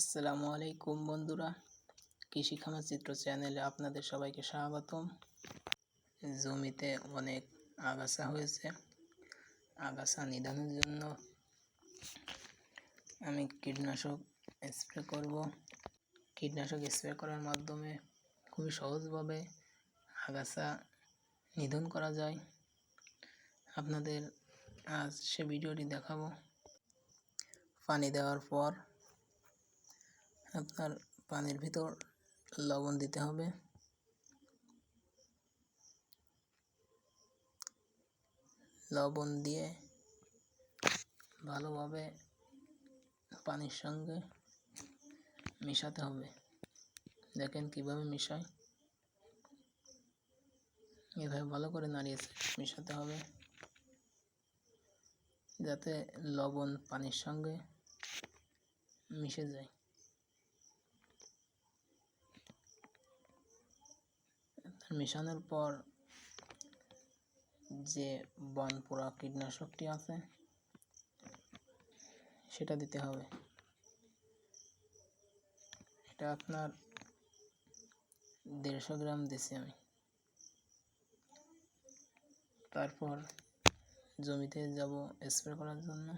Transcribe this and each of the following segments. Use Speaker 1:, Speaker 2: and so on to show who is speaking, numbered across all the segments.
Speaker 1: আসসালামু আলাইকুম বন্ধুরা। কৃষি খামার চিত্র চ্যানেলে আপনাদের সবাইকে স্বাগতম। জমিতে অনেক আগাছা হয়েছে। আগাছা নিধনের জন্য আমি কীটনাশক স্প্রে করব। কীটনাশক স্প্রে করার মাধ্যমে খুবই সহজভাবে আগাছা নিধন করা যায়। আপনাদের আজ সে ভিডিওটি দেখাবো। পানি দেওয়ার পর আপনার পানির ভিতর লবণ দিতে হবে। লবণ দিয়ে ভালোভাবে পানির সঙ্গে মেশাতে হবে। দেখেন কীভাবে মিশায়। এভাবে ভালো করে নাড়িয়ে মেশাতে হবে। যাতে লবণ পানির সঙ্গে মিশে যায়। মেশানোর পর যে বনপোড়া কীটনাশকটি আছে, সেটা দিতে হবে। এটা আপনার দেড়শো গ্রাম দিছি আমি। তারপর জমিতে যাব স্প্রে করার জন্য।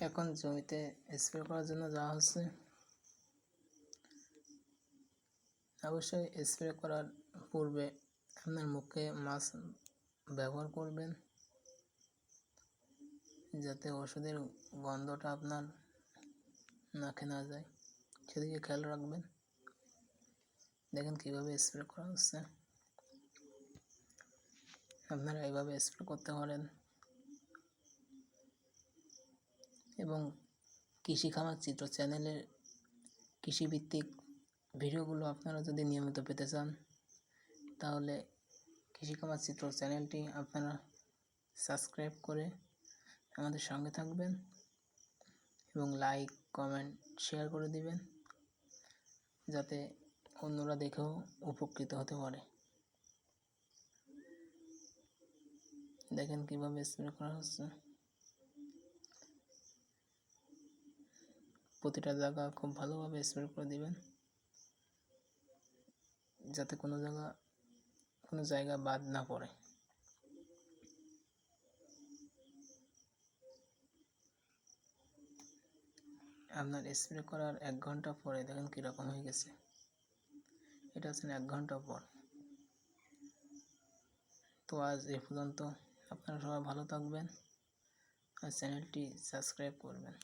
Speaker 1: এখন জমিতে স্প্রে করার জন্য যাওয়া হচ্ছে। অবশ্যই স্প্রে করার পূর্বে আপনার মুখে মাস্ক ব্যবহার করবেন। যাতে ওষুধের গন্ধটা আপনার নাকে না যায়। সেদিকে খেয়াল রাখবেন। দেখেন কীভাবে স্প্রে করা হচ্ছে। আপনারা এইভাবে স্প্রে করতে পারেন। এবং কৃষি খামার চিত্র চ্যানেলের কৃষিভিত্তিক ভিডিওগুলো আপনারা যদি নিয়মিত পেতে চান, তাহলে কৃষিকামার চিত্র চ্যানেলটি আপনারা সাবস্ক্রাইব করে আমাদের সঙ্গে থাকবেন এবং লাইক, কমেন্ট, শেয়ার করে দিবেন, যাতে অন্যরা দেখেও উপকৃত হতে পারে। দেখেন কীভাবে স্প্রে করা হচ্ছে। প্রতিটা জায়গা খুব ভালোভাবে স্প্রে করে দিবেন। যাতে কোনো জায়গা কোনো জায়গা বাদ না পড়ে। আপনার স্প্রে করার এক ঘণ্টা পরে দেখেন কীরকম হয়ে গেছে। এটা হচ্ছে এক ঘণ্টা পর। তো আজ এ পর্যন্ত। আপনারা সবাই ভালো থাকবেন আর চ্যানেলটি সাবস্ক্রাইব করবেন।